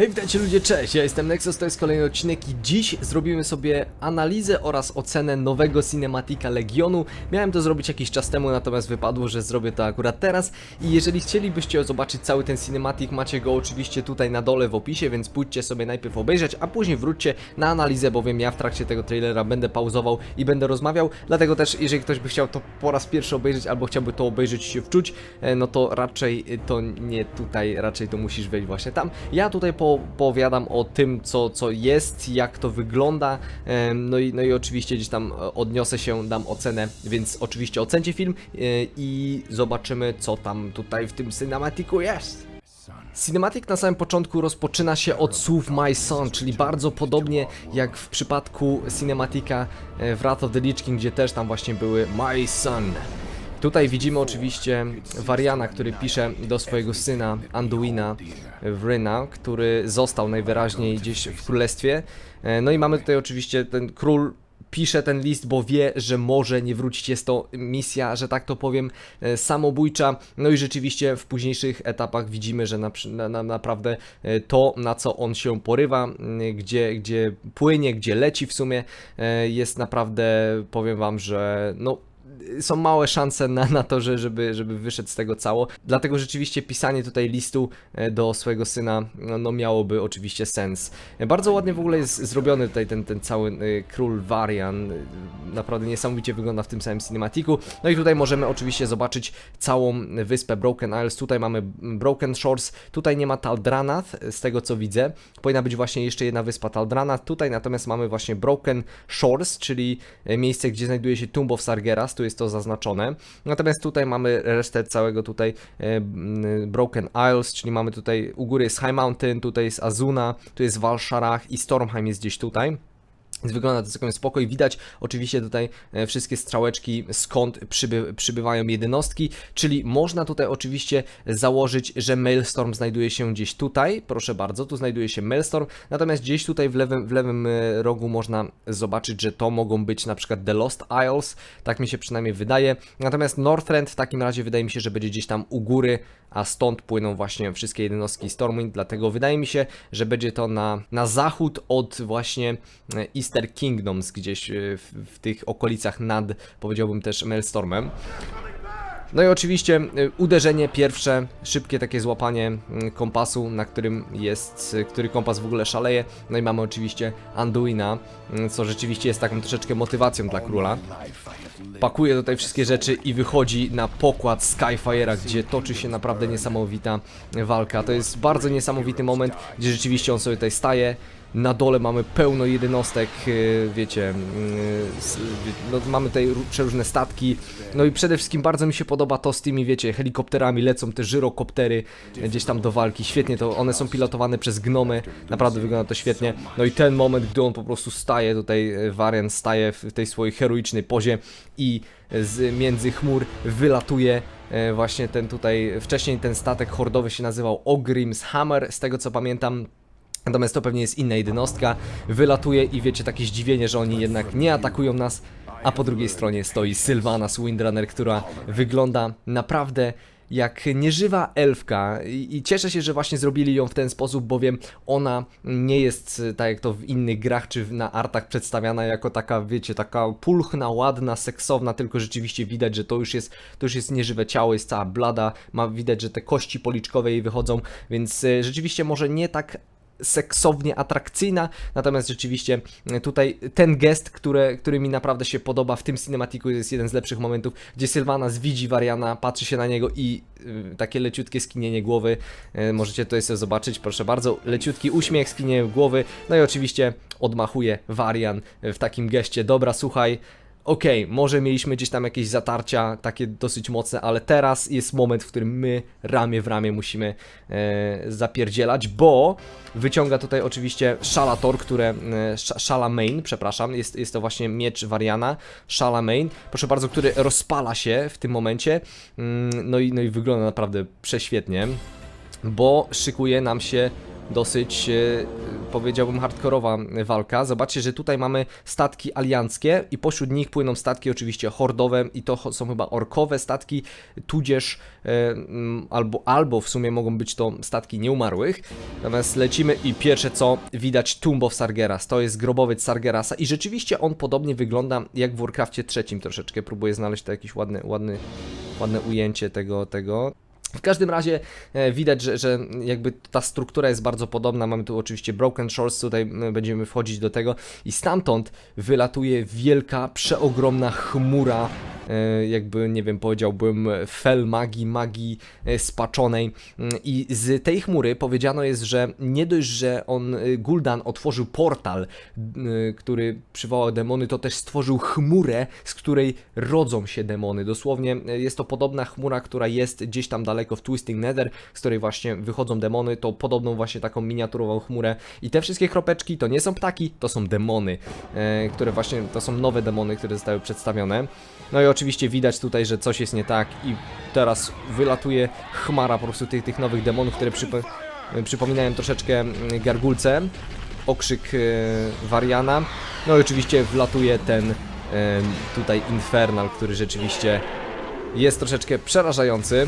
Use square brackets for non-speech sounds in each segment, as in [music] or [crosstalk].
Hej, witajcie ludzie, cześć, ja jestem Nexus, to jest kolejny odcinek i dziś zrobimy sobie analizę oraz ocenę nowego Cinematica Legionu. Miałem to zrobić jakiś czas temu, natomiast wypadło, że zrobię to akurat teraz i jeżeli chcielibyście zobaczyć cały ten Cinematic, macie go oczywiście tutaj na dole w opisie, więc pójdźcie sobie najpierw obejrzeć, a później wróćcie na analizę, bowiem ja w trakcie tego trailera będę pauzował i będę rozmawiał, dlatego też jeżeli ktoś by chciał to po raz pierwszy obejrzeć albo chciałby to obejrzeć się wczuć, e, no to raczej to nie tutaj, raczej to musisz wejść właśnie tam. Ja tutaj po, powiadam o tym, co, co jest, jak to wygląda, no i, no i oczywiście gdzieś tam e, odniosę się, dam ocenę, więc oczywiście ocencie film e, i zobaczymy, co tam tutaj w tym cinematiku jest. Cinematic na samym początku rozpoczyna się od słów My Son, czyli bardzo podobnie jak w przypadku Cinematica e, w Wrath of the Lich King, gdzie też tam właśnie były My Son. Tutaj widzimy oczywiście Variana, który pisze do swojego syna Anduina Wryna, który został najwyraźniej gdzieś w królestwie. E, No i mamy tutaj oczywiście ten król pisze ten list, bo wie, że może nie wrócić. Jest to misja, że tak to powiem, e, samobójcza. No i rzeczywiście w późniejszych etapach widzimy, że na, na, na, naprawdę e, to, na co on się porywa, gdzie, gdzie płynie, gdzie leci w sumie, jest naprawdę, powiem wam, że no są małe szanse na, na to, że, żeby, żeby wyszedł z tego cało. Dlatego rzeczywiście pisanie tutaj listu e, do swojego syna no, no miałoby oczywiście sens. E, Bardzo ładnie w ogóle jest zrobiony tutaj ten, ten cały e, król Varian. Naprawdę niesamowicie wygląda w tym samym cinematiku. No i tutaj możemy oczywiście zobaczyć całą wyspę Broken Isles. Tutaj mamy Broken Shores. Tutaj nie ma Taldranath, z tego co widzę. Powinna być właśnie jeszcze jedna wyspa Taldranath. Tutaj natomiast mamy właśnie Broken Shores, czyli miejsce, gdzie znajduje się Tomb of Sargeras. Tu jest to zaznaczone. Natomiast tutaj mamy resztę całego tutaj e, Broken Isles, czyli mamy tutaj u góry jest High Mountain, tutaj jest Azuna, tu jest Valsharach i Stormheim jest gdzieś tutaj. Wygląda to całkiem spoko i widać oczywiście tutaj e, wszystkie strzałeczki skąd przyby, przybywają jednostki, czyli można tutaj oczywiście założyć, że Maelstrom znajduje się gdzieś tutaj, proszę bardzo, tu znajduje się Maelstrom, natomiast gdzieś tutaj w lewym, w lewym e, rogu można zobaczyć, że to mogą być na przykład The Lost Isles, tak mi się przynajmniej wydaje, natomiast Northrend w takim razie wydaje mi się, że będzie gdzieś tam u góry, a stąd płyną właśnie wszystkie jednostki Stormwind, dlatego wydaje mi się, że będzie to na, na zachód od właśnie e, Kingdoms, gdzieś e, w, w tych okolicach nad, powiedziałbym też, Maelstormem. No i oczywiście y, uderzenie pierwsze, szybkie takie złapanie y, kompasu, na którym jest, y, który kompas w ogóle szaleje. No i mamy oczywiście Anduina, y, co rzeczywiście jest taką troszeczkę motywacją dla króla. Pakuje tutaj wszystkie rzeczy i wychodzi na pokład Skyfire'a, gdzie toczy się naprawdę niesamowita walka. To jest bardzo niesamowity moment, gdzie rzeczywiście on sobie tutaj staje. Na dole mamy pełno jednostek, yy, wiecie, wie- no, mamy tutaj ró- przeróżne statki. No i przede wszystkim bardzo mi się podoba to z tymi, wiecie, helikopterami, lecą te żyrokoptery e, gdzieś tam do walki. Świetnie to, one są pilotowane przez gnomy, naprawdę wygląda to świetnie. No i ten moment, gdy on po prostu staje, tutaj e, Varian staje w tej swojej heroicznej pozie i z między chmur wylatuje e, właśnie ten tutaj, wcześniej ten statek hordowy się nazywał Ogrim's Hammer, z tego co pamiętam. Natomiast to pewnie jest inna jednostka. Wylatuje i wiecie, takie zdziwienie, że oni jednak nie atakują nas. A po drugiej stronie stoi Sylvana z Windrunner, która wygląda naprawdę jak nieżywa elfka I, cieszę się, że właśnie zrobili ją w ten sposób, bowiem ona nie jest tak jak to w innych grach czy na artach przedstawiana jako taka, wiecie, taka pulchna, ładna, seksowna, tylko rzeczywiście widać, że to już jest, to już jest nieżywe ciało, jest cała blada, ma widać, że te kości policzkowe jej wychodzą, więc e, rzeczywiście może nie tak seksownie atrakcyjna, natomiast rzeczywiście e, tutaj ten gest, który, który mi naprawdę się podoba w tym cinematiku jest jeden z lepszych momentów, gdzie Sylvana zwidzi Variana, patrzy się na niego i y, takie leciutkie skinienie głowy, y, możecie tutaj sobie zobaczyć, proszę bardzo, leciutki uśmiech, skinienie głowy, no i oczywiście odmachuje Varian w takim geście, dobra słuchaj, Okej, może mieliśmy gdzieś tam jakieś zatarcia, takie dosyć mocne, ale teraz jest moment, w którym my ramię w ramię musimy e, zapierdzielać, bo wyciąga tutaj oczywiście Shalator, które, e, Sh- Shalamain, przepraszam, jest, jest to właśnie miecz Variana, Shalamain, proszę bardzo, który rozpala się w tym momencie, mm, no i, no i wygląda naprawdę prześwietnie, bo szykuje nam się dosyć e, powiedziałbym, hardkorowa walka. Zobaczcie, że tutaj mamy statki alianckie i pośród nich płyną statki oczywiście hordowe i to są chyba orkowe statki, tudzież e, albo, albo w sumie mogą być to statki nieumarłych. Natomiast lecimy i pierwsze co widać Tomb of Sargeras, to jest grobowiec Sargerasa i rzeczywiście on podobnie wygląda jak w Warcrafcie trzecim troszeczkę. Próbuję znaleźć to jakieś ładne, ładny, ładne ujęcie tego, tego. W każdym razie e, widać, że, że jakby ta struktura jest bardzo podobna. Mamy tu oczywiście Broken Shores, tutaj będziemy wchodzić do tego i stamtąd wylatuje wielka, przeogromna chmura, jakby nie wiem, powiedziałbym fel magii, magii e, spaczonej Mm, i z tej chmury powiedziano jest, że nie dość, że on, e, Gul'dan otworzył portal, e, który przywołał demony, to też stworzył chmurę, z której rodzą się demony. Dosłownie e, jest to podobna chmura, która jest gdzieś tam daleko w Twisting Nether, z której właśnie wychodzą demony, to podobną właśnie taką miniaturową chmurę. I te wszystkie kropeczki to nie są ptaki, to są demony, e, które właśnie, to są nowe demony, które zostały przedstawione. No i oczywiście widać tutaj, że coś jest nie tak i teraz wylatuje chmara po prostu tych, tych nowych demonów, które przypo, przypominają troszeczkę mm, gargulce. Okrzyk e, Wariana. No i oczywiście wlatuje ten e, tutaj Infernal, który rzeczywiście jest troszeczkę przerażający.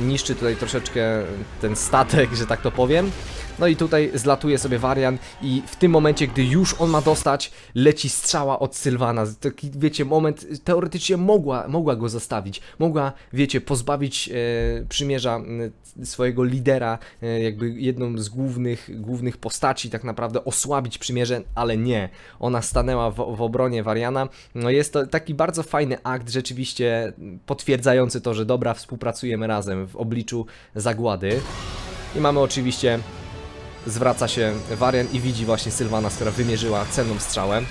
Niszczy tutaj troszeczkę ten statek, że tak to powiem. No i tutaj zlatuje sobie Warian i w tym momencie, gdy już on ma dostać, leci strzała od Sylwana. Taki, wiecie, moment, teoretycznie mogła, mogła go zostawić. Mogła, wiecie, pozbawić e, przymierza e, swojego lidera, e, jakby jedną z głównych, głównych postaci, tak naprawdę osłabić przymierze, ale nie. Ona stanęła w, w obronie Wariana. No jest to taki bardzo fajny akt, rzeczywiście potwierdzający to, że dobra, współpracujemy razem w obliczu zagłady. I mamy oczywiście zwraca się Warian i widzi właśnie Sylwana, która wymierzyła cenną strzałę.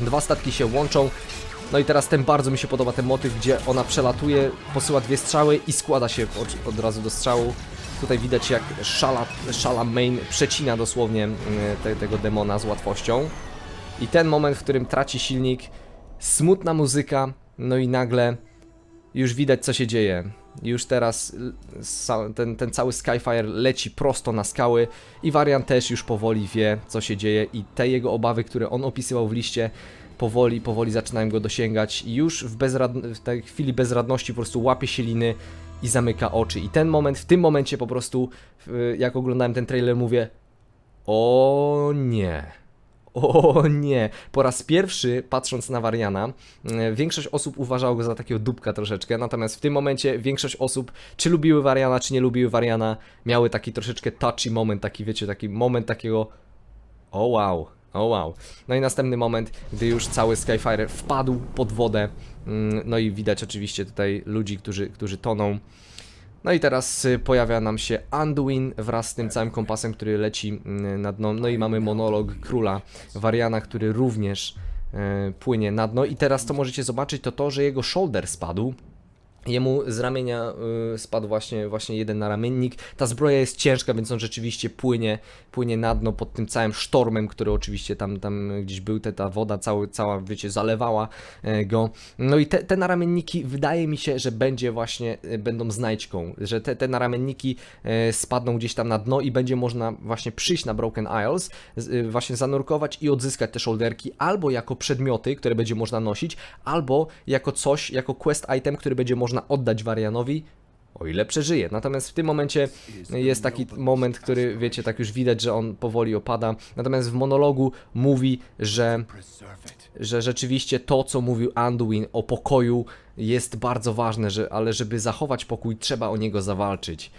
Dwa statki się łączą. No i teraz ten bardzo mi się podoba ten motyw, gdzie ona przelatuje, posyła dwie strzały i składa się od, od razu do strzału. Tutaj widać jak Shala, Shala Main przecina dosłownie mm, te, tego demona z łatwością. I ten moment, w którym traci silnik, smutna muzyka, no i nagle już widać co się dzieje. Już teraz ten, ten cały Skyfire leci prosto na skały i Varian też już powoli wie co się dzieje i te jego obawy, które on opisywał w liście powoli, powoli zaczynają go dosięgać i już w, w tej chwili bezradności po prostu łapie się liny i zamyka oczy i ten moment, w tym momencie po prostu jak oglądałem ten trailer mówię o nie. O nie, po raz pierwszy patrząc na Wariana, e, większość osób uważało go za takiego dupka troszeczkę, natomiast w tym momencie większość osób, czy lubiły Wariana, czy nie lubiły Wariana, miały taki troszeczkę touchy moment, taki wiecie, taki moment takiego o wow, o wow. No i następny moment, gdy już cały Skyfire wpadł pod wodę, mm, no i widać oczywiście tutaj ludzi, którzy, którzy toną. No i teraz y, pojawia nam się Anduin wraz z tym całym kompasem, który leci mm, na dno. No i mamy monolog króla Wariana, który również e, płynie na dno. I teraz co możecie zobaczyć, to to, że jego shoulder spadł. Jemu z ramienia y, spadł właśnie, właśnie jeden naramiennik. Ta zbroja jest ciężka, więc on rzeczywiście płynie, płynie na dno pod tym całym sztormem, który oczywiście tam, tam gdzieś był, te, ta woda cały, cała, wiecie, zalewała e, go. No i te, te naramienniki wydaje mi się, że będzie właśnie, e, będą znajdźką, że te, te naramienniki e, spadną gdzieś tam na dno i będzie można właśnie przyjść na Broken Isles, y, właśnie zanurkować i odzyskać te shoulderki albo jako przedmioty, które będzie można nosić, albo jako coś, jako quest item, który będzie można oddać Warianowi, o ile przeżyje. Natomiast w tym momencie jest taki moment, który wiecie, tak już widać, że on powoli opada. Natomiast w monologu mówi, że że rzeczywiście to, co mówił Anduin o pokoju, jest bardzo ważne, że, ale żeby zachować pokój, trzeba o niego zawalczyć.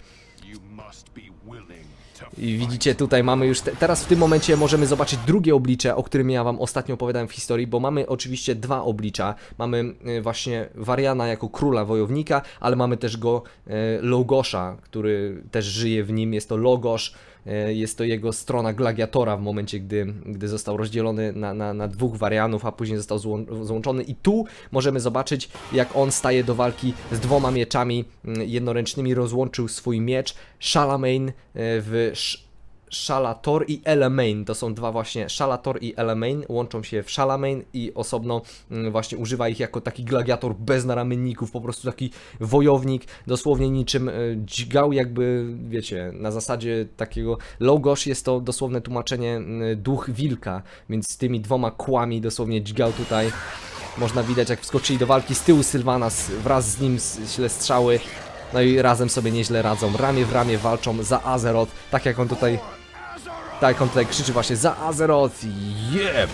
I widzicie, tutaj mamy już, te, teraz w tym momencie możemy zobaczyć drugie oblicze, o którym ja wam ostatnio opowiadałem w historii, bo mamy oczywiście dwa oblicza. Mamy y, właśnie Wariana jako króla wojownika, ale mamy też go y, Logosza, który też żyje w nim, jest to Logosz, y, jest to jego strona gladiatora w momencie, gdy, gdy został rozdzielony na, na, na dwóch Warianów, a później został złą, złączony i tu możemy zobaczyć, jak on staje do walki z dwoma mieczami jednoręcznymi, rozłączył swój miecz, Shalamain y, w Shalator i Elemain. To są dwa właśnie Shalator i Elemain, łączą się w Shalamain i osobno mm, właśnie używa ich jako taki gladiator bez naramienników, po prostu taki wojownik, dosłownie niczym y, dźgał jakby, wiecie, na zasadzie takiego Logosz jest to dosłowne tłumaczenie y, duch wilka, więc z tymi dwoma kłami dosłownie dźgał tutaj. Można widać jak wskoczyli do walki z tyłu Sylvanas, wraz z nim śle strzały. No i razem sobie nieźle radzą, ramię w ramię walczą za Azeroth, tak jak on tutaj tak jak on tutaj krzyczy właśnie za Azeroth, jeb!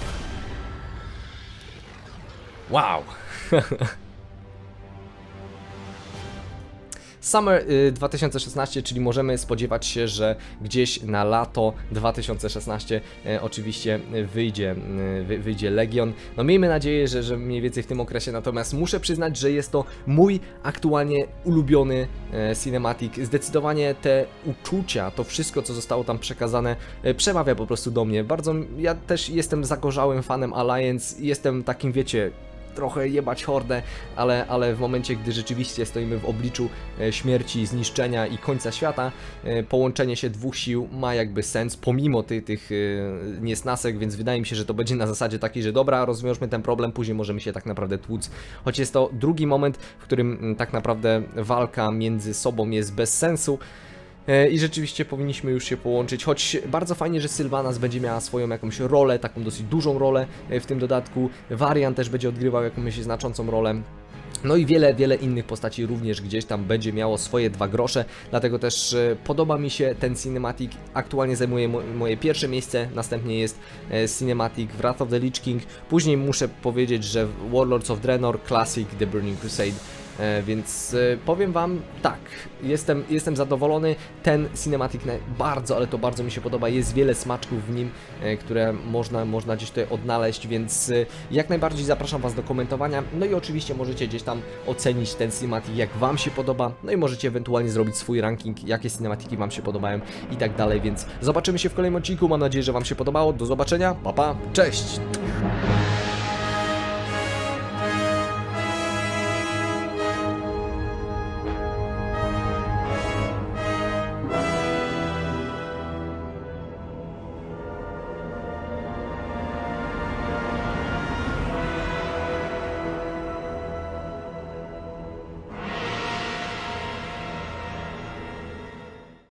Wow! [laughs] Summer y, 2016, czyli możemy spodziewać się, że gdzieś na lato 2016 e, oczywiście wyjdzie, y, wy, wyjdzie Legion. No miejmy nadzieję, że, że mniej więcej w tym okresie, natomiast muszę przyznać, że jest to mój aktualnie ulubiony cinematic. Zdecydowanie te uczucia, to wszystko co zostało tam przekazane przemawia po prostu do mnie. Bardzo, ja też jestem zagorzałym fanem Alliance, jestem takim wiecie, trochę jebać hordę, ale, ale w momencie, gdy rzeczywiście stoimy w obliczu e, śmierci, zniszczenia i końca świata, e, połączenie się dwóch sił ma jakby sens, pomimo ty, tych e, niesnasek, więc wydaje mi się, że to będzie na zasadzie takiej, że dobra, rozwiążmy ten problem, później możemy się tak naprawdę tłuc. Choć jest to drugi moment, w którym mm, tak naprawdę walka między sobą jest bez sensu, I rzeczywiście powinniśmy już się połączyć, choć bardzo fajnie, że Sylvanas będzie miała swoją jakąś rolę, taką dosyć dużą rolę e, w tym dodatku. Varian też będzie odgrywał jakąś znaczącą rolę. No i wiele, wiele innych postaci również gdzieś tam będzie miało swoje dwa grosze, dlatego też e, podoba mi się ten cinematic. Aktualnie zajmuje mo moje pierwsze miejsce, następnie jest e, cinematic Wrath of the Lich King. Później muszę powiedzieć, że Warlords of Draenor Classic The Burning Crusade. E, Więc e, powiem Wam tak, jestem, jestem zadowolony. Ten cinematic bardzo, ale to bardzo mi się podoba. Jest wiele smaczków w nim, e, które można, można gdzieś tutaj odnaleźć, więc jak najbardziej zapraszam Was do komentowania. No i oczywiście możecie gdzieś tam ocenić ten cinematic, jak Wam się podoba. No i możecie ewentualnie zrobić swój ranking, jakie cinematiki Wam się podobają i tak dalej. Więc zobaczymy się w kolejnym odcinku. Mam nadzieję, że Wam się podobało. Do zobaczenia. Pa, pa. Cześć!